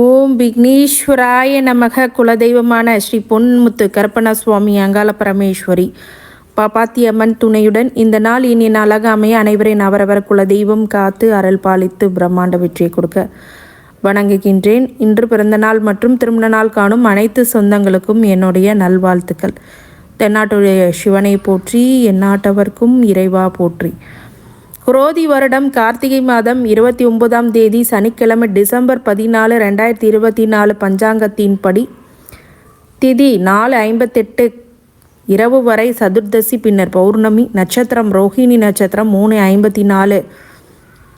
ஓம் விக்னேஸ்வராய நமக குலதெய்வமான ஸ்ரீ பொன்முத்து கருப்பண சுவாமி அங்காள பரமேஸ்வரி. பாப்பாத்தி அம்மன் துணையுடன் இந்த நாள் இனி நாளாக அமைய அனைவரின் அவரவர் குலதெய்வம் காத்து அருள் பாலித்து பிரம்மாண்ட வெற்றியை கொடுக்க வணங்குகின்றேன். இன்று பிறந்த நாள் மற்றும் திருமண நாள் காணும் அனைத்து சொந்தங்களுக்கும் என்னுடைய நல்வாழ்த்துக்கள். தென்னாட்டுடைய சிவனை போற்றி எந்நாட்டவர்க்கும் இறைவா போற்றி. குரோதி வருடம் கார்த்திகை மாதம் இருபத்தி ஒன்பதாம் தேதி சனிக்கிழமை டிசம்பர் பதினாலு ரெண்டாயிரத்தி இருபத்தி நாலு பஞ்சாங்கத்தின்படி திதி நாலு ஐம்பத்தெட்டு இரவு வரை சதுர்தசி பின்னர் பௌர்ணமி நட்சத்திரம் ரோஹிணி நட்சத்திரம் மூணு ஐம்பத்தி நாலு.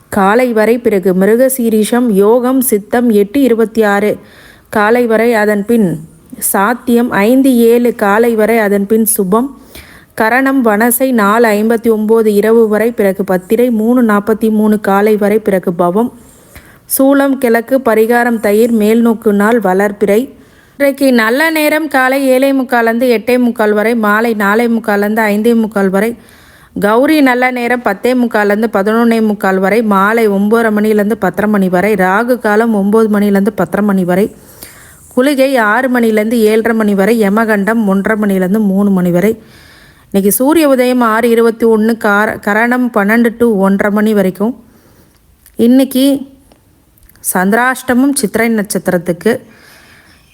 காலை வரை பிறகு மிருகசீரிஷம் யோகம் சித்தம் எட்டு இருபத்தி ஆறு. காலை வரை அதன் பின் சாத்தியம் ஐந்து ஏழு. காலை வரை அதன் பின் சுபம் கரணம் வனசை நாலு ஐம்பத்தி ஒம்பது இரவு வரை பிறகு பத்திரை மூணு நாற்பத்தி மூணு காலை வரை பிறகு பவம். சூளம் கிழக்கு பரிகாரம் தயிர் மேல் நோக்கு நாள் வளர்பிறை. இன்றைக்கு நல்ல நேரம் காலை ஏழை முக்கால்லேருந்து எட்டே முக்கால் வரை மாலை நாலே முக்காலந்து ஐந்தே முக்கால் வரை. கௌரி நல்ல நேரம் பத்தே முக்கால்லேருந்து பதினொன்னே முக்கால் வரை மாலை ஒம்பது மணிலேருந்து பத்தரை மணி வரை ராகு காலம் ஒம்பது மணிலேருந்து பத்தரை மணி வரை. குளிகை ஆறு மணிலேருந்து ஏழரை மணி வரை யமகண்டம் ஒன்றரை மணிலேருந்து மூணு மணி வரை. இன்றைக்கி சூரிய உதயம் ஆறு இருபத்தி ஒன்று கார கரணம் பன்னெண்டு டு ஒன்றரை மணி வரைக்கும். இன்றைக்கி சந்திராஷ்டமம் சித்திரை நட்சத்திரத்துக்கு.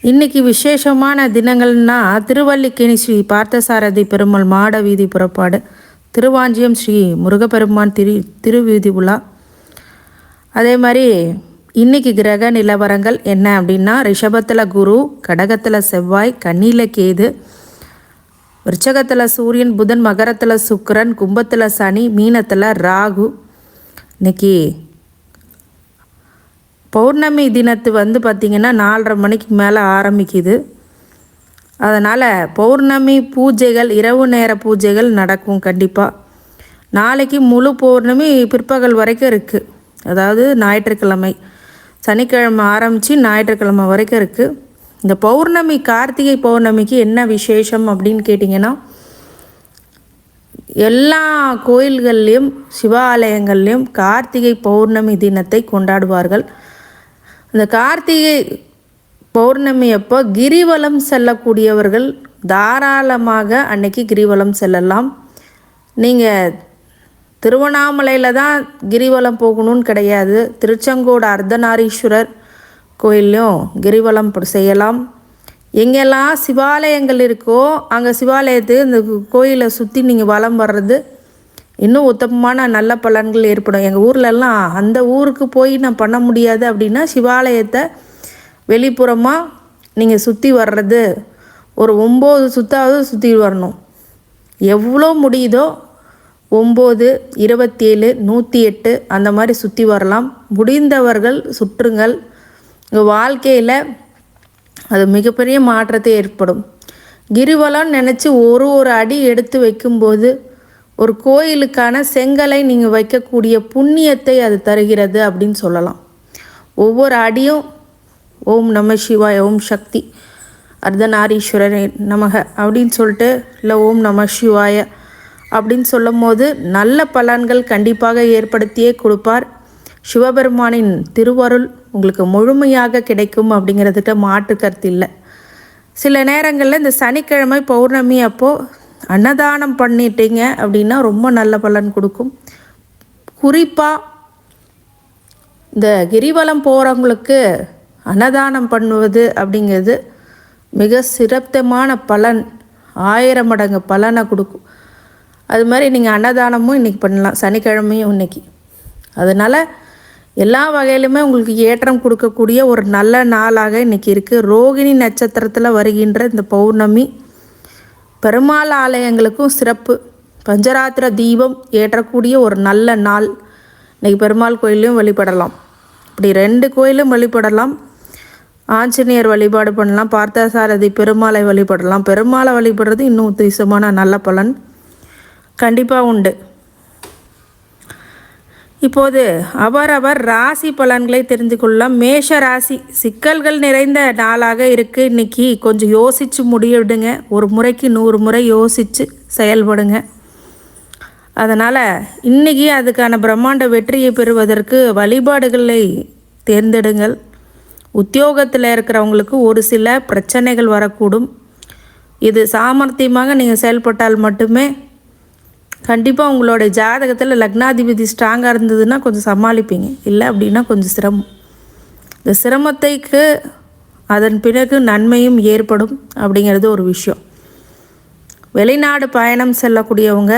இன்றைக்கி விசேஷமான தினங்கள்னா திருவல்லிக்கேணி ஸ்ரீ பார்த்தசாரதி பெருமாள் மாட வீதி புறப்பாடு திருவாஞ்சியம் ஸ்ரீ முருகப்பெருமான் திரு திருவீதி உலா. அதே மாதிரி இன்றைக்கி கிரக நிலவரங்கள் என்ன அப்படின்னா ரிஷபத்தில் குரு கடகத்தில் செவ்வாய் கண்ணியில் கேது விருச்சகத்தில் சூரியன் புதன் மகரத்தில் சுக்கரன் கும்பத்தில் சனி மீனத்தில் ராகு. இன்னைக்கு பௌர்ணமி தினத்து வந்து பார்த்திங்கன்னா நாலரை மணிக்கு மேலே ஆரம்பிக்குது. அதனால் பௌர்ணமி பூஜைகள் இரவு நேர பூஜைகள் நடக்கும் கண்டிப்பாக நாளைக்கு முழு பௌர்ணமி பிற்பகல் வரைக்கும் இருக்குது அதாவது ஞாயிற்றுக்கிழமை. சனிக்கிழமை ஆரம்பித்து ஞாயிற்றுக்கிழமை வரைக்கும் இருக்குது இந்த பௌர்ணமி கார்த்திகை பௌர்ணமிக்கு என்ன விசேஷம் அப்படின்னு கேட்டிங்கன்னா எல்லா கோயில்கள்லேயும் சிவாலயங்கள்லேயும் கார்த்திகை பௌர்ணமி தினத்தை கொண்டாடுவார்கள். இந்த கார்த்திகை பௌர்ணமி அப்போ கிரிவலம் செல்லக்கூடியவர்கள் தாராளமாக அன்னைக்கு கிரிவலம் செல்லலாம். நீங்கள் திருவண்ணாமலையில் தான் கிரிவலம் போகணும்னு கிடையாது. திருச்செங்கோடு அர்த்தநாரீஸ்வரர் கோயில்லையும் கிரிவலம் செய்யலாம். எங்கெல்லாம் சிவாலயங்கள் இருக்கோ அங்கே சிவாலயத்து இந்த கோயிலை சுற்றி நீங்கள் வலம் வர்றது இன்னும் உத்தமமான நல்ல பலன்கள் ஏற்படும். எங்கள் ஊர்லெல்லாம் அந்த ஊருக்கு போய் நான் பண்ண முடியாது அப்படின்னா சிவாலயத்தை வெளிப்புறமாக நீங்கள் சுற்றி வர்றது ஒரு ஒம்பது சுத்தாவது சுற்றி வரணும். எவ்வளோ முடியுதோ ஒம்பது இருபத்தேழு நூற்றி எட்டு அந்த மாதிரி சுற்றி வரலாம். முடிந்தவர்கள் சுற்றுங்கள். உங்கள் வாழ்க்கையில் அது மிகப்பெரிய மாற்றத்தை ஏற்படும். கிரிவலம் நினச்சி ஒரு ஒரு அடி எடுத்து வைக்கும்போது ஒரு கோயிலுக்கான செங்கலை நீங்கள் வைக்கக்கூடிய புண்ணியத்தை அது தருகிறது அப்படின்னு சொல்லலாம். ஒவ்வொரு அடியும் ஓம் நம சிவாய் ஓம் சக்தி அர்த்தநாரீஸ்வரரே நமக அப்படின்னு சொல்லிட்டு இல்லை ஓம் நம சிவாய அப்படின்னு சொல்லும் போது நல்ல பலன்கள் கண்டிப்பாக ஏற்படுத்தியே கொடுப்பார். சிவபெருமானின் திருவருள் உங்களுக்கு முழுமையாக கிடைக்கும் அப்படிங்கிறதுக்கு மாற்று கருத்து இல்லை. சில நேரங்களில் இந்த சனிக்கிழமை பௌர்ணமி அப்போது அன்னதானம் பண்ணிட்டீங்க அப்படின்னா ரொம்ப நல்ல பலன் கொடுக்கும். குறிப்பாக இந்த கிரிவலம் போகிறவங்களுக்கு அன்னதானம் பண்ணுவது அப்படிங்கிறது மிக சிறப்பமான பலன் ஆயிரம் மடங்கு பலனை கொடுக்கும். அது மாதிரி நீங்கள் அன்னதானமும் இன்றைக்கி பண்ணலாம் சனிக்கிழமையும் இன்றைக்கி அதனால் எல்லா வகையிலுமே உங்களுக்கு ஏற்றம் கொடுக்கக்கூடிய ஒரு நல்ல நாளாக இன்றைக்கி இருக்குது ரோகிணி நட்சத்திரத்தில் வருகின்ற இந்த பௌர்ணமி பெருமாள் ஆலயங்களுக்கும் சிறப்பு. பஞ்சராத்திர தீபம் ஏற்றக்கூடிய ஒரு நல்ல நாள். இன்றைக்கி பெருமாள் கோயிலையும் வழிபடலாம். இப்படி ரெண்டு கோயிலும் வழிபடலாம். ஆஞ்சநேயர் வழிபாடு பண்ணலாம். பார்த்தசாரதி பெருமாளை வழிபடலாம். பெருமாளை வழிபடுறது இன்னும் உத்தேசமான நல்ல பலன். கண்டிப்பாக உண்டு. இப்போது அவரவர் ராசி பலன்களை தெரிந்து கொள்ளலாம். மேஷ ராசி சிக்கல்கள் நிறைந்த நாளாக இருக்குது இன்றைக்கி கொஞ்சம் யோசித்து முடிவிடுங்க. ஒரு முறைக்கு நூறு முறை யோசித்து செயல்படுங்க. அதனால் இன்றைக்கி அதுக்கான பிரம்மாண்ட வெற்றியை பெறுவதற்கு வழிபாடுகளை தேர்ந்தெடுங்கள். உத்தியோகத்தில் இருக்கிறவங்களுக்கு ஒரு சில பிரச்சனைகள் வரக்கூடும். இது சாமர்த்தியமாக நீங்கள் செயல்பட்டால் மட்டுமே கண்டிப்பாக உங்களோட ஜாதகத்தில் லக்னாதிபதி ஸ்ட்ராங்காக இருந்ததுன்னா கொஞ்சம் சமாளிப்பீங்க. இல்லை அப்படின்னா கொஞ்சம் சிரமம். இந்த சிரமத்தைக்கு அதன் பிறகு நன்மையும் ஏற்படும் அப்படிங்கிறது ஒரு விஷயம். வெளிநாடு பயணம் செல்லக்கூடியவங்க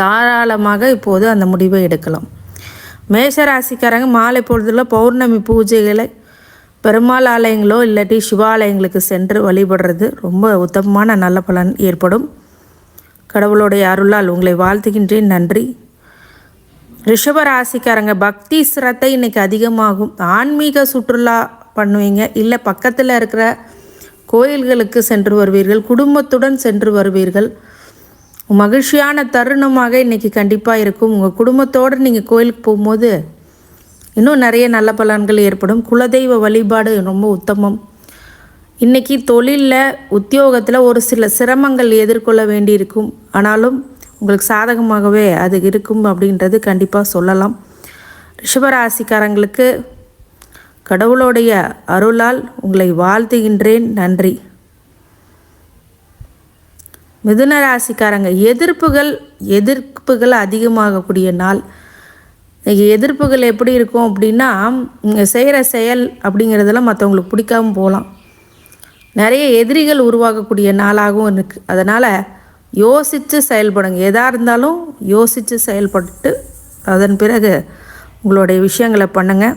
தாராளமாக இப்போது அந்த முடிவை எடுக்கலாம். மேஷராசிக்காரங்க மாலை பொழுதில் பௌர்ணமி பூஜைகளை பெருமாள் ஆலயங்களோ இல்லாட்டி சிவாலயங்களுக்கு சென்று வழிபடுறது ரொம்ப உத்தமமான நல்ல பலன் ஏற்படும். கடவுளுடைய அருளால் உங்களை வாழ்த்துகின்றேன். நன்றி. ரிஷப ராசிக்காரங்க பக்தி சிரத்தை இன்னைக்கு அதிகமாகும். ஆன்மீக சுற்றுலா பண்ணுவீங்க. இல்லை பக்கத்தில் இருக்கிற கோயில்களுக்கு சென்று வருவீர்கள். குடும்பத்துடன் சென்று வருவீர்கள். மகிழ்ச்சியான தருணமாக இன்றைக்கி கண்டிப்பாக இருக்கும். உங்கள் குடும்பத்தோடு நீங்கள் கோயிலுக்கு போகும்போது இன்னும் நிறைய நல்ல பலன்கள் ஏற்படும். குலதெய்வ வழிபாடு ரொம்ப உத்தமம். இன்றைக்கி தொழிலில் உத்தியோகத்தில் ஒரு சில சிரமங்கள் எதிர்கொள்ள வேண்டியிருக்கும். ஆனாலும் உங்களுக்கு சாதகமாகவே அது இருக்கும் அப்படின்றது கண்டிப்பாக சொல்லலாம். ரிஷபராசிக்காரங்களுக்கு கடவுளுடைய அருளால் உங்களை வாழ்த்துகின்றேன். நன்றி. மிதுன ராசிக்காரங்க எதிர்ப்புகள் எதிர்ப்புகள் அதிகமாகக்கூடிய நாள். எதிர்ப்புகள் எப்படி இருக்கும் அப்படின்னா செய்கிற செயல் அப்படிங்கிறதெல்லாம் மற்றவங்களுக்கு பிடிக்காம போகலாம். நிறைய எதிரிகள் உருவாகக்கூடிய நாளாகவும் இருக்குது அதனால் யோசித்து செயல்படுங்க. எதாக இருந்தாலும் யோசித்து செயல்பட்டு அதன் பிறகு உங்களுடைய விஷயங்களை பண்ணுங்கள்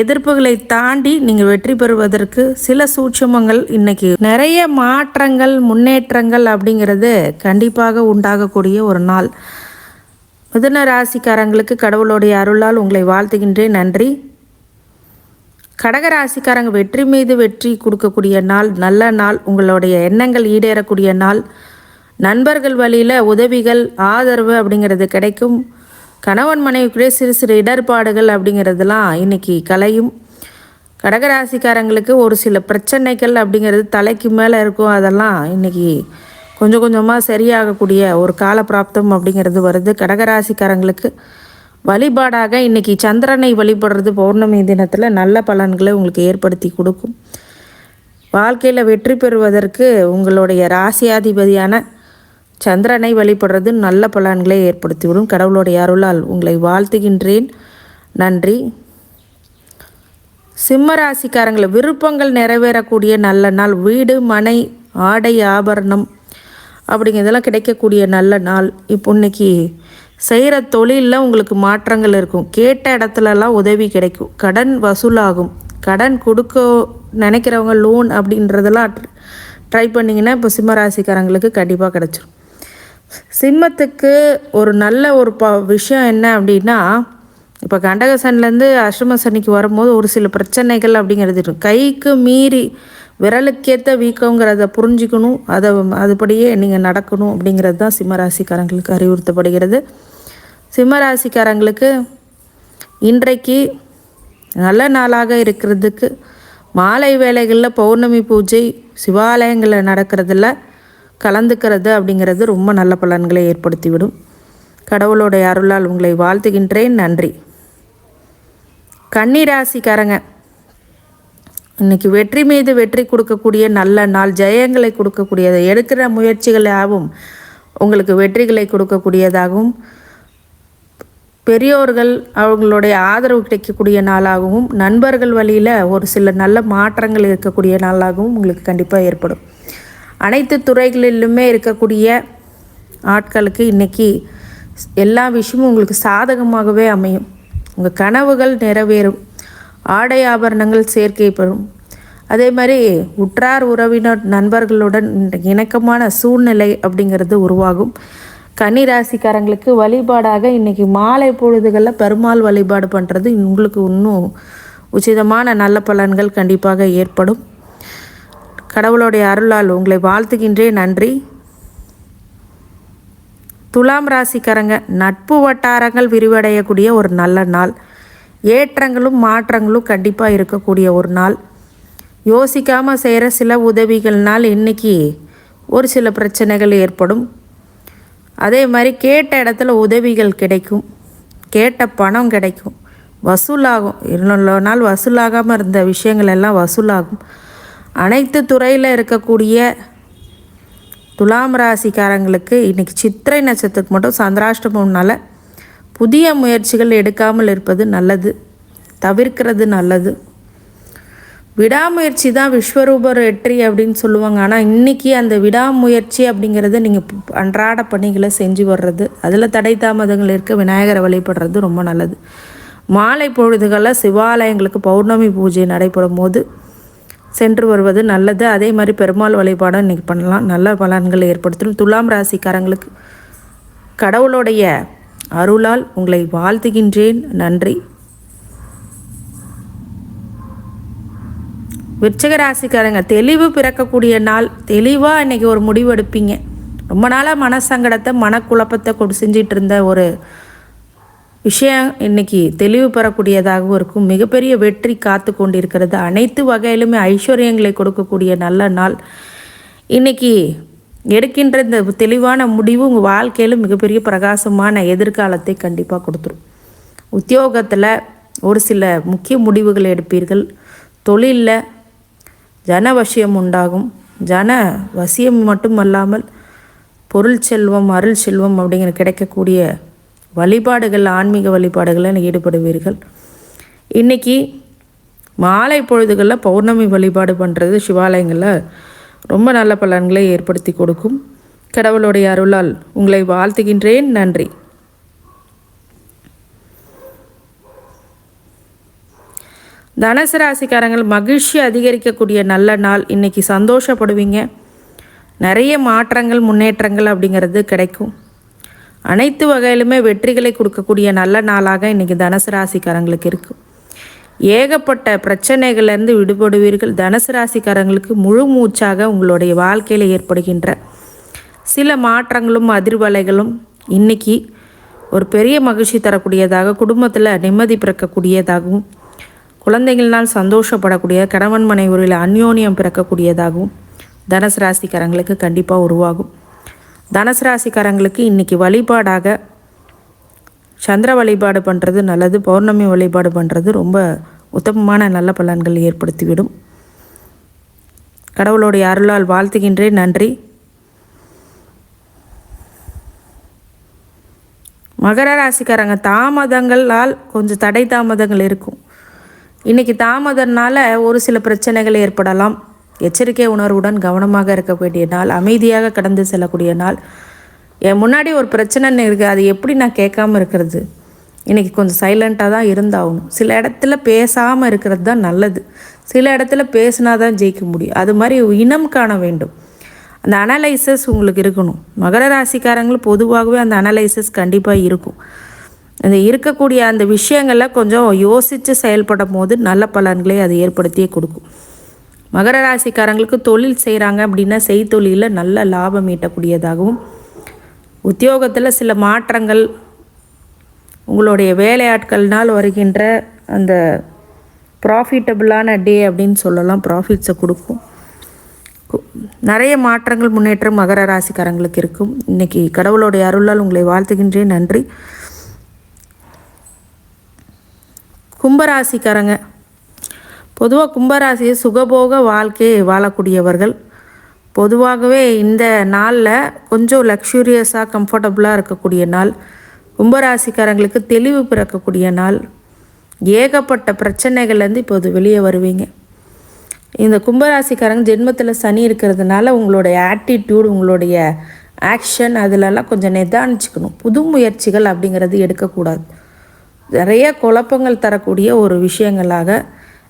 எதிர்ப்புகளை தாண்டி நீங்கள் வெற்றி பெறுவதற்கு சில சூட்சமங்கள் இன்றைக்கி நிறைய மாற்றங்கள் முன்னேற்றங்கள் அப்படிங்கிறது கண்டிப்பாக உண்டாகக்கூடிய ஒரு நாள். மிதுன ராசிக்காரங்களுக்கு கடவுளுடைய அருளால் உங்களை வாழ்த்துகின்றேன். நன்றி. கடக ராசிக்காரங்க வெற்றி மீது வெற்றி கொடுக்கக்கூடிய நாள் நல்ல நாள் உங்களுடைய எண்ணங்கள் ஈடேறக்கூடிய நாள். நண்பர்கள் வழியில் உதவிகள் ஆதரவு அப்படிங்கிறது கிடைக்கும். கணவன் மனைவிக்குள்ளே சிறு சிறு இடர்பாடுகள் அப்படிங்கிறதுலாம் இன்றைக்கி கலையும். கடகராசிக்காரங்களுக்கு ஒரு சில பிரச்சனைகள் அப்படிங்கிறது தலைக்கு மேலே இருக்கும். அதெல்லாம் இன்றைக்கி கொஞ்சம் கொஞ்சமாக சரியாகக்கூடிய ஒரு கால பிராப்தம் அப்படிங்கிறது வருது கடகராசிக்காரங்களுக்கு. வழிபாடாக இன்றைக்கி சந்திரனை வழிபடுறது பௌர்ணமி தினத்தில் நல்ல பலன்களை உங்களுக்கு ஏற்படுத்தி கொடுக்கும். வாழ்க்கையில் வெற்றி பெறுவதற்கு உங்களுடைய ராசியாதிபதியான சந்திரனை வழிபடுறது நல்ல பலன்களை ஏற்படுத்திவிடும் கடவுளுடைய அருளால் உங்களை வாழ்த்துகின்றேன். நன்றி. சிம்ம ராசிக்காரங்களை விருப்பங்கள் நிறைவேறக்கூடிய நல்ல நாள். வீடு மனை ஆடை ஆபரணம் அப்படிங்கிறதெல்லாம் கிடைக்கக்கூடிய நல்ல நாள். இப்போ இன்னைக்கு செய்கிற தொழிலில் உங்களுக்கு மாற்றங்கள் இருக்கும். கேட்ட இடத்துலலாம் உதவி கிடைக்கும். கடன் வசூலாகும். கடன் கொடுக்க நினைக்கிறவங்க லோன் அப்படின்றதெல்லாம் ட்ரை பண்ணிங்கன்னா இப்போ சிம்மராசிக்காரங்களுக்கு கண்டிப்பாக கிடச்சிரும். சிம்மத்துக்கு ஒரு நல்ல ஒரு ப விஷயம் என்ன அப்படின்னா இப்போ கண்டக சனிலேருந்து அஷ்டம சனிக்கு வரும்போது ஒரு சில பிரச்சனைகள் அப்படிங்கிறது இருக்கும். கைக்கு மீறி விரலுக்கேற்ற வீக்கங்கிறத புரிஞ்சுக்கணும். அதை அதுபடியே நீங்கள் நடக்கணும் அப்படிங்கிறது தான் சிம்மராசிக்காரங்களுக்கு அறிவுறுத்தப்படுகிறது. சிம்மராசிக்காரங்களுக்கு இன்றைக்கு நல்ல நாளாக இருக்கிறதுக்கு மாலை வேலைகளில் பௌர்ணமி பூஜை சிவாலயங்களில் நடக்கிறதுல கலந்துக்கிறது அப்படிங்கிறது ரொம்ப நல்ல பலன்களை ஏற்படுத்திவிடும். கடவுளுடைய அருளால் உங்களை வாழ்த்துகின்றேன். நன்றி. கன்னிராசிக்காரங்க இன்னைக்கு வெற்றி மீது வெற்றி கொடுக்கக்கூடிய நல்ல நாள் ஜெயங்களை கொடுக்கக்கூடியதை எடுக்கிற முயற்சிகளாகவும் உங்களுக்கு வெற்றிகளை கொடுக்கக்கூடியதாகவும் பெரியோர்கள் அவங்களுடைய ஆதரவு கிடைக்கக்கூடிய நாளாகவும் நண்பர்கள் வழியில் ஒரு சில நல்ல மாற்றங்கள் இருக்கக்கூடிய நாளாகவும் உங்களுக்கு கண்டிப்பாக ஏற்படும். அனைத்து துறைகளிலுமே இருக்கக்கூடிய ஆட்களுக்கு இன்றைக்கி எல்லா விஷயமும் உங்களுக்கு சாதகமாகவே அமையும். உங்கள் கனவுகள் நிறைவேறும். ஆடை ஆபரணங்கள் சேர்க்கை பெறும். அதே மாதிரி உற்றார் உறவினர் நண்பர்களுடன் இணக்கமான சூழ்நிலை அப்படிங்கிறது உருவாகும். கன்னிராசிக்காரங்களுக்கு வழிபாடாக இன்றைக்கி மாலை பொழுதுகளில் பெருமாள் வழிபாடு பண்ணுறது உங்களுக்கு இன்னும் உச்சிதமான நல்ல பலன்கள் கண்டிப்பாக ஏற்படும். கடவுளுடைய அருளால் உங்களை வாழ்த்துகின்றேன். நன்றி. துலாம் ராசிக்காரங்க நட்பு வட்டாரங்கள் விரிவடையக்கூடிய ஒரு நல்ல நாள். ஏற்றங்களும் மாற்றங்களும் கண்டிப்பாக இருக்கக்கூடிய ஒரு நாள். யோசிக்காமல் செய்கிற சில உதவிகள்னால் இன்றைக்கி ஒரு சில பிரச்சனைகள் ஏற்படும். அதே மாதிரி கேட்ட இடத்துல உதவிகள் கிடைக்கும். கேட்ட பணம் கிடைக்கும். வசூலாகும். இவ்வளோ நாள் வசூலாகாமல் இருந்த விஷயங்கள் எல்லாம் வசூலாகும். அனைத்து துறையில் இருக்கக்கூடிய துலாம் ராசிக்காரங்களுக்கு இன்றைக்கி சித்திரை நட்சத்திரத்துக்கு மட்டும் சந்திராஷ்டமம்னால புதிய முயற்சிகள் எடுக்காமல் இருப்பது நல்லது. தவிர்க்கிறது நல்லது. விடாமுயற்சி தான் விஸ்வரூபர் வெற்றி அப்படின்னு சொல்லுவாங்க. ஆனால் இன்றைக்கி அந்த விடாமுயற்சி அப்படிங்கிறத நீங்கள் அன்றாட பணிகளை செஞ்சு வர்றது அதில் தடை தாமதங்கள் இருக்க விநாயகரை வழிபடுறது ரொம்ப நல்லது. மாலை பொழுதுகளில் சிவாலயங்களுக்கு பௌர்ணமி பூஜை நடைபெறும் போது சென்று வருவது நல்லது. அதே மாதிரி பெருமாள் வழிபாடும் இன்றைக்கி பண்ணலாம். நல்ல பலன்களை ஏற்படுத்தணும் துலாம் ராசிக்காரங்களுக்கு கடவுளுடைய அருளால் உங்களை வாழ்த்துகின்றேன். நன்றி. விருச்சக ராசிக்காரங்க தெளிவு பிறக்கக்கூடிய நாள். தெளிவாக இன்றைக்கி ஒரு முடிவு எடுப்பீங்க ரொம்ப நாளாக மனசங்கடத்தை மனக்குழப்பத்தை கொடு செஞ்சிட்டு இருந்த ஒரு விஷயம் இன்னைக்கு தெளிவு பெறக்கூடியதாகவும் இருக்கும். மிகப்பெரிய வெற்றி காத்து கொண்டிருக்கிறது. அனைத்து வகையிலுமே ஐஸ்வர்யங்களை கொடுக்கக்கூடிய நல்ல நாள். இன்னைக்கு எடுக்கின்ற இந்த தெளிவான முடிவு உங்கள் வாழ்க்கையில் மிகப்பெரிய பிரகாசமான எதிர்காலத்தை கண்டிப்பாக கொடுத்துரும். உத்தியோகத்தில் ஒரு சில முக்கிய முடிவுகள் எடுப்பீர்கள். தொழிலில் ஜன வசியம் உண்டாகும் ஜன வசியம் மட்டுமல்லாமல் பொருள் செல்வம் அருள் செல்வம் அப்படிங்கிற கிடைக்கக்கூடிய வழிபாடுகள் ஆன்மீக வழிபாடுகளில் ஈடுபடுவீர்கள். இன்றைக்கி மாலை பொழுதுகளில் பௌர்ணமி வழிபாடு பண்ணுறது சிவாலயங்களில் ரொம்ப நல்ல பலன்களை ஏற்படுத்தி கொடுக்கும். கடவுளுடைய அருளால் உங்களை வாழ்த்துகின்றேன். நன்றி. தனுசு ராசிக்காரங்கள் மகிழ்ச்சி அதிகரிக்கக்கூடிய நல்ல நாள். இன்றைக்கி சந்தோஷப்படுவீங்க. நிறைய மாற்றங்கள் முன்னேற்றங்கள் அப்படிங்கிறது கிடைக்கும். அனைத்து வகையிலுமே வெற்றிகளை கொடுக்கக்கூடிய நல்ல நாளாக இன்றைக்கி தனுசு ராசிக்காரங்களுக்கு இருக்கும் ஏகப்பட்ட பிரச்சனைகள்லேருந்து விடுபடுவீர்கள். தனுசு ராசிக்காரங்களுக்கு முழு மூச்சாக உங்களுடைய வாழ்க்கையில் ஏற்படுகின்ற சில மாற்றங்களும் அதிர்வலைகளும் இன்றைக்கி ஒரு பெரிய மகிழ்ச்சி தரக்கூடியதாக குடும்பத்தில் நிம்மதி பிறக்கக்கூடியதாகவும் குழந்தைகளினால் சந்தோஷப்படக்கூடிய கணவன் மனைவரில் அந்யோன்யம் பிறக்கக்கூடியதாகவும் தனுசு ராசிக்காரங்களுக்கு கண்டிப்பாக உருவாகும். தனுசு ராசிக்காரங்களுக்கு இன்றைக்கி வழிபாடாக சந்திர வழிபாடு பண்ணுறது நல்லது பௌர்ணமி வழிபாடு பண்ணுறது ரொம்ப உத்தமமான நல்ல பலன்கள் ஏற்படுத்திவிடும். கடவுளுடைய அருளால் வாழ்த்துகின்றேன் நன்றி. மகர ராசிக்காரங்க தாமதங்களால் கொஞ்சம் தடை தாமதங்கள் இருக்கும். இன்றைக்கி தாமதனால ஒரு சில பிரச்சனைகள் ஏற்படலாம். எச்சரிக்கை உணர்வுடன் கவனமாக இருக்க வேண்டிய நாள் அமைதியாக கடந்து செல்லக்கூடிய நாள். என் முன்னாடி ஒரு பிரச்சனை இருக்குது அது எப்படி நான் கேட்காம இருக்கிறது? இன்றைக்கி கொஞ்சம் சைலண்ட்டாக தான் இருந்தாகணும். சில இடத்துல பேசாமல் இருக்கிறது தான் நல்லது. சில இடத்துல பேசினா தான் ஜெயிக்க முடியும். அது மாதிரி இனம் காண வேண்டும். அந்த அனலைசஸ் உங்களுக்கு இருக்கணும். மகர ராசிக்காரங்களும் பொதுவாகவே அந்த அனலைசஸ் கண்டிப்பாக இருக்கும். அந்த இருக்கக்கூடிய அந்த விஷயங்களில் கொஞ்சம் யோசித்து செயல்படும் போது நல்ல பலன்களை அது ஏற்படுத்தியே கொடுக்கும். மகர ராசிக்காரங்களுக்கு தொழில் செய்கிறாங்க அப்படின்னா செய்தொழிலில் நல்ல லாபம் ஈட்டக்கூடியதாகவும் உத்தியோகத்தில் சில மாற்றங்கள் உங்களுடைய வேலையாட்கள்னால் வருகின்ற அந்த ப்ராஃபிட்டபுளான டே அப்படின்னு சொல்லலாம் ப்ராஃபிட்ஸை கொடுக்கும். நிறைய மாற்றங்கள் முன்னேற்றம் மகர ராசிக்காரங்களுக்கு இருக்கும். இன்றைக்கி கடவுளுடைய அருளால் உங்களை வாழ்த்துகின்றேன். நன்றி. கும்பராசிக்காரங்க. பொதுவாக கும்பராசியை சுகபோக வாழ்க்கையை வாழக்கூடியவர்கள். பொதுவாகவே இந்த நாளில் கொஞ்சம் லக்ஸூரியஸாக கம்ஃபர்டபுளாக இருக்கக்கூடிய நாள். கும்பராசிக்காரங்களுக்கு தெளிவு பிறக்கக்கூடிய நாள். ஏகப்பட்ட பிரச்சனைகள்லேருந்து இப்போது வெளியே வருவீங்க. இந்த கும்பராசிக்காரங்க ஜென்மத்தில் சனி இருக்கிறதுனால உங்களுடைய ஆட்டிடியூட் உங்களுடைய ஆக்ஷன் அதிலெல்லாம் கொஞ்சம் நிதானிச்சுக்கணும். புது முயற்சிகள் அப்படிங்கிறது எடுக்கக்கூடாது. நிறைய குழப்பங்கள் தரக்கூடிய ஒரு விஷயங்களாக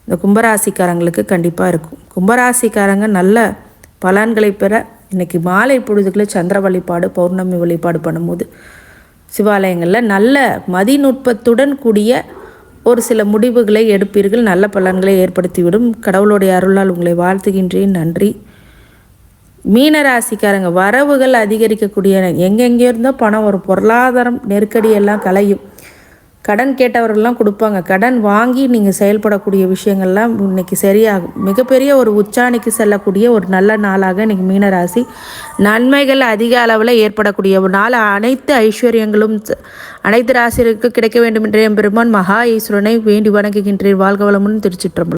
இந்த கும்பராசிக்காரங்களுக்கு கண்டிப்பாக இருக்கும். கும்பராசிக்காரங்க நல்ல பலன்களை பெற இன்றைக்கி மாலை பொழுதுகளில் சந்திர வழிபாடு பௌர்ணமி வழிபாடு பண்ணும்போது சிவாலயங்களில் நல்ல மதிநுட்பத்துடன் கூடிய ஒரு சில முடிவுகளை எடுப்பீர்கள். நல்ல பலன்களை ஏற்படுத்திவிடும். கடவுளுடைய அருளால் உங்களை வாழ்த்துகின்றேன். நன்றி. மீனராசிக்காரங்க வரவுகள் அதிகரிக்கக்கூடிய எங்கெங்கே இருந்தோ பணம் ஒரு பொருளாதாரம் நெருக்கடியெல்லாம் கலையும். கடன் கேட்டவர்கள்லாம் கொடுப்பாங்க. கடன் வாங்கி நீங்கள் செயல்படக்கூடிய விஷயங்கள்லாம் இன்றைக்கி சரியாகும். மிகப்பெரிய ஒரு உச்சாணிக்கு செல்லக்கூடிய ஒரு நல்ல நாளாக இன்றைக்கி மீனராசி. நன்மைகள் அதிக அளவில் ஏற்படக்கூடிய ஒரு நாள். அனைத்து ஐஸ்வர்யங்களும் அனைத்து ராசிகளுக்கு கிடைக்க வேண்டும் என்ற எம்பெருமான் மகா ஈஸ்வரனை வேண்டி வணங்குகின்றேன் வாழ்க வளமுன்னு திருச்சிற்றம்பலம்.